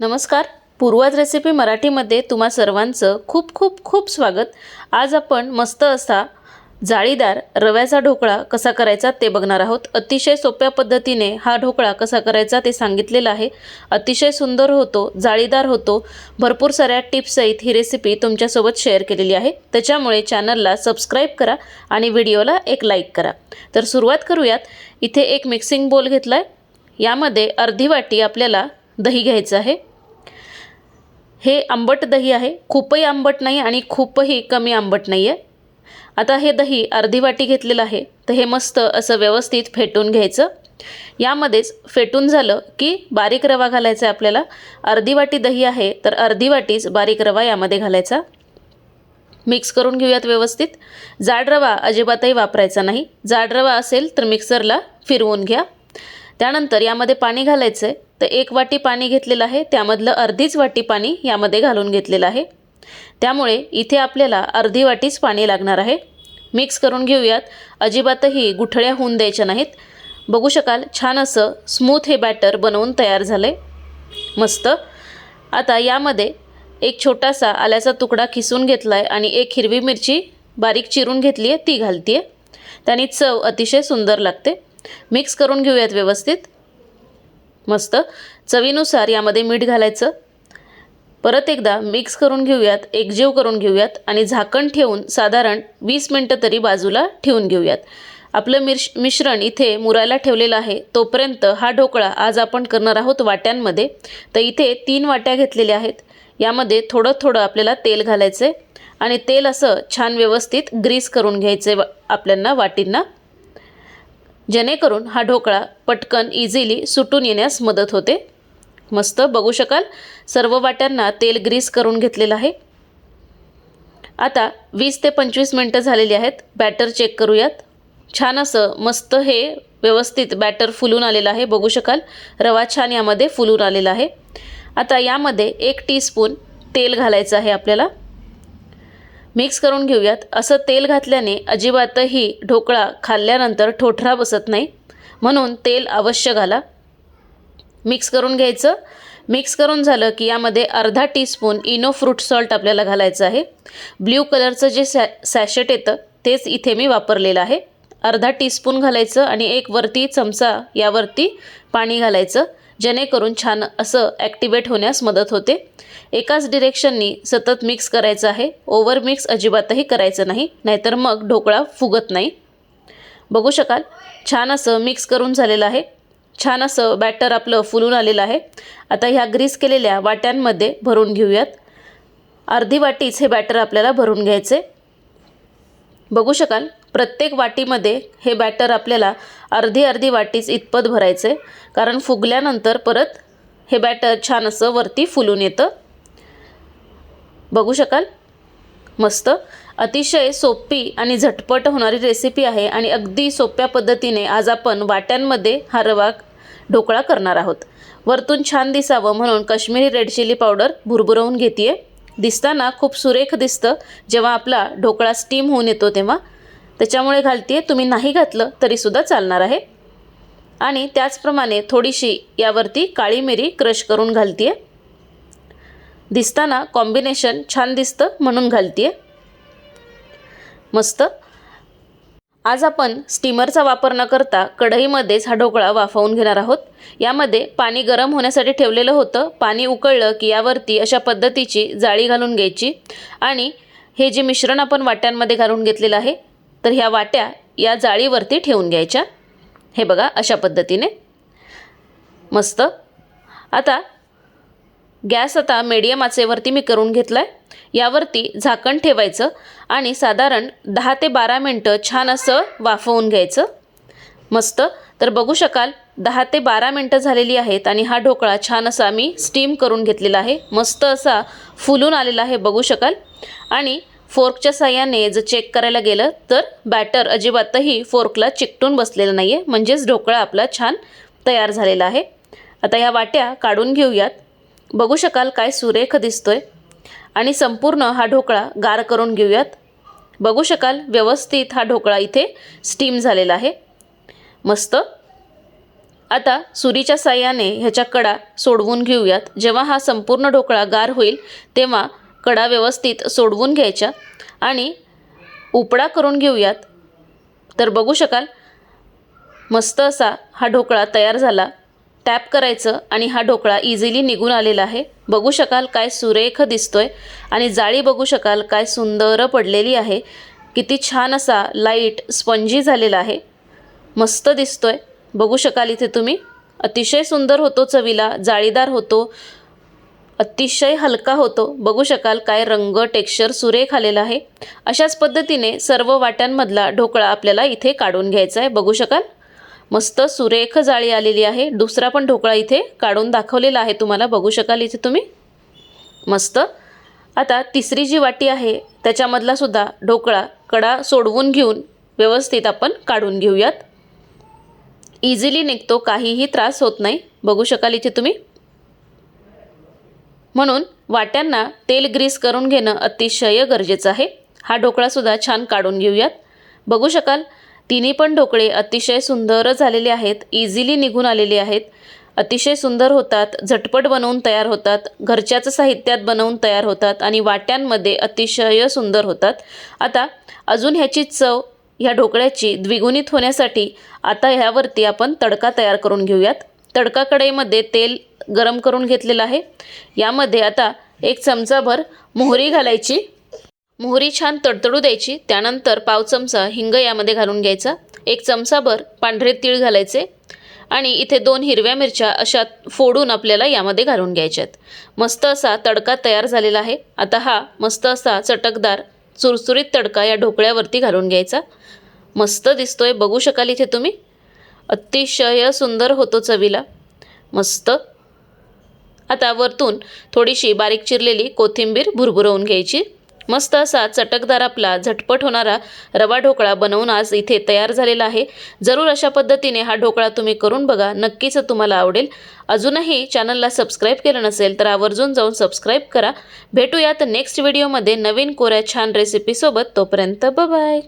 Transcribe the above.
नमस्कार. पूर्वाज रेसिपी मराठीमध्ये तुम्हा सर्वांचं खूप खूप खूप स्वागत. आज आपण मस्त असा जाळीदार रव्याचा ढोकळा कसा करायचा ते बघणार आहोत. अतिशय सोप्या पद्धतीने हा ढोकळा कसा करायचा ते सांगितलेलं आहे. अतिशय सुंदर होतो जाळीदार होतो. भरपूर साऱ्या टिप्ससहित ही रेसिपी तुमच्यासोबत शेअर केलेली आहे. त्याच्यामुळे चॅनलला सबस्क्राईब करा आणि व्हिडिओला एक लाईक करा. तर सुरुवात करूयात. इथे एक मिक्सिंग बोल घेतला आहे यामध्ये अर्धी वाटी आपल्याला दही घ्यायचं आहे. हे आंबट दही आहे. खूपही आंबट नाही आणि खूपही कमी आंबट नाही आहे आता हे दही अर्धी वाटी घेतलेलं आहे. तर हे मस्त असं व्यवस्थित फेटून घ्यायचं. यामध्येच फेटून झालं की बारीक रवा घालायचा आहे आपल्याला. अर्धी वाटी दही आहे तर अर्धी वाटीच बारीक रवा यामध्ये घालायचा. मिक्स करून घेऊयात व्यवस्थित. जाड रवा अजिबातही वापरायचा नाही. जाड रवा असेल तर मिक्सरला फिरवून घ्या. त्यानंतर यामध्ये पाणी घालायचं आहे तर एक वाटी पाणी घेतलेलं आहे. त्यामधलं अर्धीच वाटी पाणी यामध्ये घालून घेतलेलं आहे. त्यामुळे इथे आपल्याला अर्धी वाटीच पाणी लागणार आहे. मिक्स करून घेऊयात. अजिबातही गुठळ्या होऊन द्यायच्या नाहीत. बघू शकाल छान असं स्मूथ हे बॅटर बनवून तयार झालं आहे मस्त. आता यामध्ये एक छोटासा आल्याचा तुकडा खिसून घेतला आहे आणि एक हिरवी मिरची बारीक चिरून घेतली आहे ती घालते आहे त्याने चव अतिशय सुंदर लागते. मिक्स करून घेऊयात व्यवस्थित. मस्त. चवीनुसार यामध्ये मीठ घालायचं. परत एकदा मिक्स करून घेऊयात एकजीव करून घेऊयात आणि झाकण ठेवून साधारण वीस मिनटं तरी बाजूला ठेवून घेऊयात. आपलं मिर्श मिश्रण इथे मुरायला ठेवलेलं आहे तोपर्यंत हा ढोकळा आज आपण करणार आहोत वाट्यांमध्ये. तर इथे तीन वाट्या घेतलेल्या आहेत. यामध्ये थोडं थोडं आपल्याला तेल घालायचं आहे आणि तेल असं छान व्यवस्थित ग्रीस करून घ्यायचं आहे आपल्यांना वाटींना. जेणेकरून हा ढोकळा पटकन इझिली सुटून येण्यास मदत होते. मस्त बघू शकाल? सर्व वाट्यांना तेल ग्रीस करून घेतलेलं आहे. आता वीस ते पंचवीस मिनटं झालेली आहेत. बॅटर चेक करूयात. छान असं मस्त हे व्यवस्थित बॅटर फुलून आलेलं आहे. बघू शकाल? रवा छान यामध्ये फुलून आलेला आहे. आता यामध्ये एक टीस्पून तेल घालायचं आहे आपल्याला. मिक्स करून घेऊयात. असं तेल घातल्याने अजिबातही ढोकळा खाल्ल्यानंतर ठोठरा बसत नाही. म्हणून तेल अवश्य घाला. मिक्स करून घ्यायचं. मिक्स करून झालं की यामध्ये अर्धा टीस्पून इनो फ्रूट सॉल्ट आपल्याला घालायचं आहे. ब्ल्यू कलरचं जे सॅ सॅशेट येतं तेच इथे मी वापरलेलं आहे. अर्धा टीस्पून घालायचं आणि एक वरती चमचा यावरती पाणी घालायचं. जेणेकरून छान असं ॲक्टिवेट होण्यास मदत होते. एकाच डिरेक्शननी सतत मिक्स करायचं आहे. ओव्हर मिक्स अजिबातही करायचं नाही नाहीतर मग ढोकळा फुगत नाही. बघू शकाल. छान असं मिक्स करून झालेलं आहे. छान असं बॅटर आपलं फुलून आलेलं आहे. आता ह्या ग्रीस केलेल्या वाट्यांमध्ये भरून घेऊयात. अर्धी वाटीच हे बॅटर आपल्याला भरून घ्यायचे बघू शकाल प्रत्येक वाटीमध्ये हे बॅटर आपल्याला अर्धी अर्धी वाटीच इतपत भरायचं. आहे कारण फुगल्यानंतर परत हे बॅटर छान असं वरती फुलून येतं. बघू शकाल? मस्त. अतिशय सोपी आणि झटपट होणारी रेसिपी आहे आणि अगदी सोप्या पद्धतीने आज आपण वाट्यांमध्ये हा रवा ढोकळा करणार आहोत. वरतून छान दिसावं म्हणून काश्मीरी रेड चिली पावडर भुरभुरवून घेते आहे दिसताना खूप सुरेख दिसतं. जेव्हा आपला ढोकळा स्टीम होऊन येतो तेव्हा. त्याच्यामुळे घालते आहे तुम्ही नाही घातलं तरीसुद्धा चालणार आहे. आणि त्याचप्रमाणे थोडीशी यावरती काळी मिरी क्रश करून घालते आहे दिसताना कॉम्बिनेशन छान दिसतं म्हणून घालते आहे मस्त. आज आपण स्टीमरचा वापर न करता कढईमध्येच हा ढोकळा वाफवून घेणार आहोत. यामध्ये पाणी गरम होण्यासाठी ठेवलेलं होतं. पाणी उकळलं की यावरती अशा पद्धतीची जाळी घालून घ्यायची. आणि हे जे मिश्रण आपण वाट्यांमध्ये घालून घेतलेलं आहे तर ह्या वाट्या या जाळीवरती ठेवून घ्यायच्या. हे बघा अशा पद्धतीने. मस्त. आता गॅस आता मीडियम आचेवरती मी करून घेतला आहे यावरती झाकण ठेवायचं आणि साधारण दहा ते बारा मिनटं छान असं वाफवून घ्यायचं. मस्त. तर बघू शकाल दहा ते बारा मिनटं झालेली आहेत आणि हा ढोकळा छान असा मी स्टीम करून घेतलेला आहे. मस्त असा फुलून आलेला आहे बघू शकाल. आणि फोर्कच्या साह्याने जर चेक करायला गेलं तर बॅटर अजिबातही फोर्कला चिकटून बसलेलं नाही आहे म्हणजेच ढोकळा आपला छान तयार झालेला आहे. आता ह्या वाट्या काढून घेऊयात. बघू शकाल काय सुरेख दिसतोय. आणि संपूर्ण हा ढोकळा गार करून घेऊयात. बघू शकाल व्यवस्थित हा ढोकळा इथे स्टीम झालेला आहे. मस्त. आता सुरीच्या साह्याने ह्याच्या कडा सोडवून घेऊयात. जेव्हा हा संपूर्ण ढोकळा गार होईल तेव्हा कडा व्यवस्थित सोडवून घ्यायच्या. आणि उपडा करून घेऊयात. तर बघू शकाल मस्त असा हा ढोकळा तयार झाला. टॅप करायचं आणि हा ढोकळा इझिली निघून आलेला आहे. बघू शकाल काय सुरेख दिसतोय आणि जाळी बघू शकाल काय सुंदर पडलेली आहे. किती छान असा लाइट स्पंजी झालेला आहे. मस्त दिसतोय. बघू शकाल इथे तुम्ही. अतिशय सुंदर होतो चवीला जाळीदार होतो. अतिशय हलका होतो. बघू शकाल काय रंग टेक्स्चर सुरेख आलेला आहे. अशाच पद्धतीने सर्व वाट्यांमधला ढोकळा आपल्याला इथे काढून घ्यायचा आहे. बघू शकाल. मस्त सुरेख जाळी आलेली आहे. दुसरा पण ढोकळा इथे काढून दाखवलेला आहे. तुम्हाला बघू शकाल इथे तुम्ही? मस्त. आता तिसरी जी वाटी आहे त्याच्यामधला सुद्धा ढोकळा कडा सोडवून घेऊन व्यवस्थित आपण काढून घेऊयात. इझिली निघतो काहीही त्रास होत नाही. बघू शकाल इथे तुम्ही? म्हणून वाट्यांना तेल ग्रीस करून घेणं अतिशय गरजेचं आहे. हा ढोकळासुद्धा छान काढून घेऊयात. बघू शकाल तिन्ही पण ढोकळे अतिशय सुंदर झालेले आहेत इझिली निघून आलेले आहेत. अतिशय सुंदर होतात झटपट बनवून तयार होतात घरच्याच साहित्यात बनवून तयार होतात आणि वाट्यांमध्ये अतिशय सुंदर होतात. आता अजून ह्याची चव ह्या ढोकळ्याची द्विगुणित होण्यासाठी आता ह्यावरती आपण तडका तयार करून घेऊयात. तडका कढईमध्ये तेल गरम करून घेतलेलं आहे. यामध्ये आता एक चमचाभर मोहरी घालायची. मोहरी छान तडतडू द्यायची त्यानंतर पाव चमचा हिंग यामध्ये घालून घ्यायचा एक चमचाभर पांढरे तीळ घालायचे आणि इथे दोन हिरव्या मिरच्या अशा फोडून आपल्याला यामध्ये घालून घ्यायच्यात. मस्त असा तडका तयार झालेला आहे. आता हा मस्त असा चटकदार चुरचुरीत तडका या ढोकळ्यावरती घालून घ्यायचा. मस्त दिसतोय बघू शकाल इथे तुम्ही? अतिशय सुंदर होतो चवीला. मस्त. आता वरतून थोडीशी बारीक चिरलेली कोथिंबीर भुरभुरवून घ्यायची. मस्त असा चटकदार आपला झटपट होणारा रवा ढोकळा बनवून आज इथे तयार झालेला आहे. जरूर अशा पद्धतीने हा ढोकळा तुम्ही करून बघा. नक्कीच तुम्हाला आवडेल. अजूनही चॅनलला सबस्क्राईब केलं नसेल तर आवर्जून जाऊन सबस्क्राईब करा. भेटूयात नेक्स्ट व्हिडिओमध्ये नवीन कोऱ्या छान रेसिपीसोबत तोपर्यंत बाय